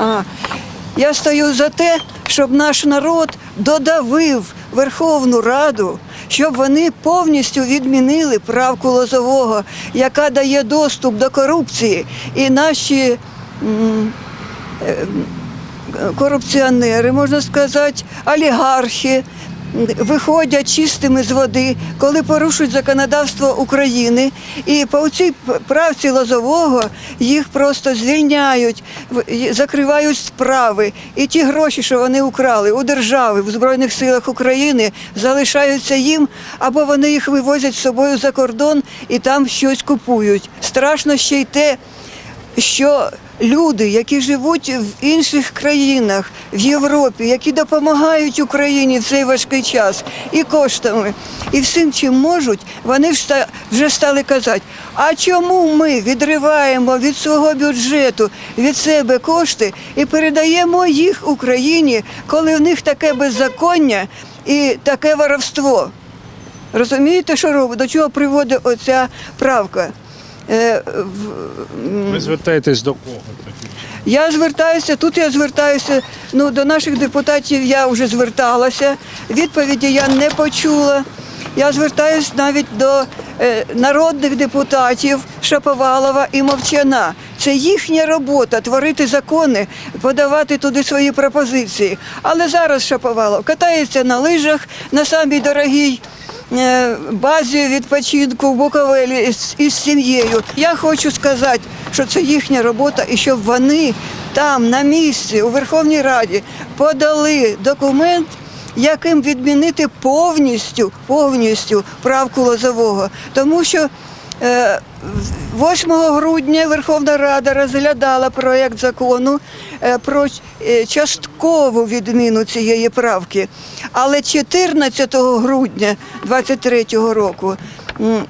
А, я стою за те, щоб наш народ додавив Верховну Раду, щоб вони повністю відмінили правку Лозового, яка дає доступ до корупції. І наші е, корупціонери, можна сказати, олігархи виходять чистими з води, коли порушують законодавство України. І по цій правці Лозового їх просто звільняють, закривають справи. І ті гроші, що вони украли у держави в Збройних силах України, залишаються їм, або вони їх вивозять з собою за кордон і там щось купують. Страшно ще й те, що люди, які живуть в інших країнах, в Європі, які допомагають Україні в цей важкий час і коштами, і всім, чим можуть, вони вже стали казати, а чому ми відриваємо від свого бюджету, від себе кошти і передаємо їх Україні, коли в них таке беззаконня і таке воровство? Розумієте, що робить? До чого приводить оця правка? Е, в- Ви звертаєтесь до кого? я звертаюся, тут я звертаюся ну, до наших депутатів, я вже зверталася, відповіді я не почула. Я звертаюся навіть до е, народних депутатів Шаповалова і Мовчана. Це їхня робота творити закони, подавати туди свої пропозиції. Але зараз Шаповалов катається на лижах на самій дорогій базі відпочинку в Буковелі із, сім'єю. Я хочу сказати, що це їхня робота, і щоб вони там на місці у Верховній Раді подали документ, яким відмінити повністю, повністю правку Лозового. Тому що е, 8 грудня Верховна Рада розглядала проєкт закону е, про е, часткову відміну цієї правки. Але 14 грудня 2023 року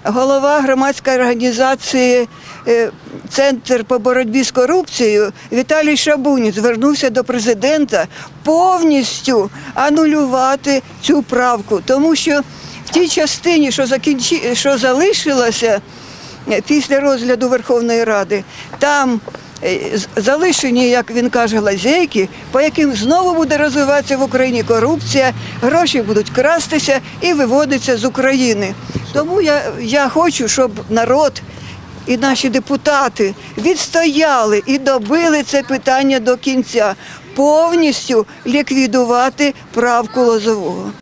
голова громадської організації е, Центр по боротьбі з корупцією Віталій Шабунін звернувся до президента повністю анулювати цю правку, тому що в тій частині, що закінчи, що залишилося е, після розгляду Верховної Ради, там е, залишені, як він каже, лазейки, по яким знову буде розвиватися в Україні корупція, гроші будуть крастися і виводитися з України. Тому я, я хочу, щоб народ і наші депутати відстояли і добили це питання до кінця, повністю ліквідувати правку Лозового.